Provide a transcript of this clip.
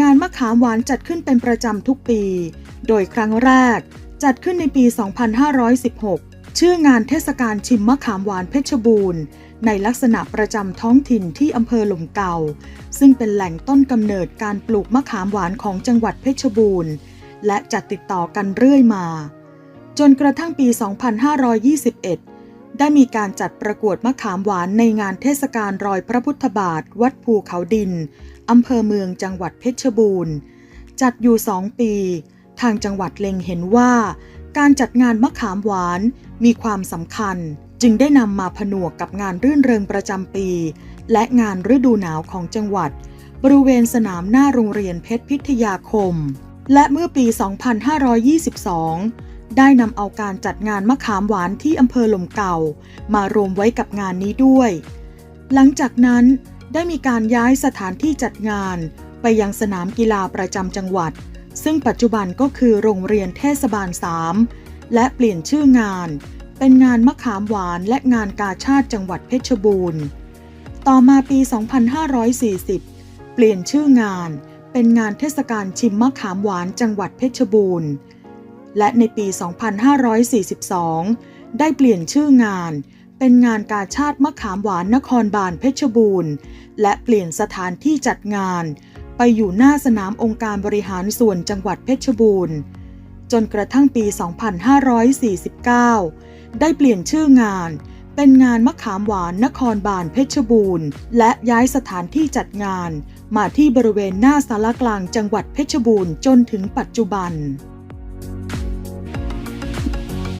งานมะขามหวานจัดขึ้นเป็นประจำทุกปี โดยครั้งแรกจัดขึ้นในปี 2516 ชื่องานเทศกาลชิมมะขามหวานเพชรบูรณ์ ในลักษณะประจำท้องถิ่นที่อำเภอหลุมเก่า ซึ่งเป็นแหล่งต้นกำเนิดการปลูกมะขามหวานของจังหวัดเพชรบูรณ์ และจัดติดต่อกันเรื่อยมา จนกระทั่งปี 2521 ได้มีการจัดประกวดมะขามหวานในงานเทศกาลรอยพระพุทธบาท วัดภูเขาดิน อำเภอเมืองจังหวัดเพชรบูรณ์ จัดอยู่สองปี ทางจังหวัดเล็งเห็นว่า การจัดงานมะขามหวานมีความสำคัญ จึงได้นำมาผนวกกับงานรื่นเริงประจำปี และงานฤดูหนาวของจังหวัด บริเวณสนามหน้าโรงเรียนเพชรพิทยาคม และเมื่อปี 2522 ได้นำเอาการจัดงานมะขามหวานที่อำเภอหล่มเก่า มารวมไว้กับงานนี้ด้วย หลังจากนั้นได้มีการย้ายสถานที่จัดงาน ไปยังสนามกีฬาประจำจังหวัด ซึ่งปัจจุบันก็คือโรงเรียนเทศบาล 3 และเปลี่ยนชื่องาน เป็นงานมะขามหวานและงานกาชาติจังหวัดเพชรบูรณ์ ต่อมาปี 2540 เปลี่ยนชื่องาน เป็นงานเทศกาลชิมมะขามหวานจังหวัดเพชรบูรณ์ และในปี 2542 ได้เปลี่ยนชื่องาน เป็นงานกาชาติมะขามหวานนครบาลเพชรบูรณ์ และเปลี่ยนสถานที่จัดงาน ไปอยู่หน้าสนามองค์การบริหารส่วนจังหวัดเพชรบูรณ์ จนกระทั่งปี 2549 ได้เปลี่ยนชื่องานเป็นงานมะขามหวานนครบาลเพชรบูรณ์ และย้ายสถานที่จัดงาน มาที่บริเวณหน้าสารกลางจังหวัดเพชรบูรณ์จนถึงปัจจุบัน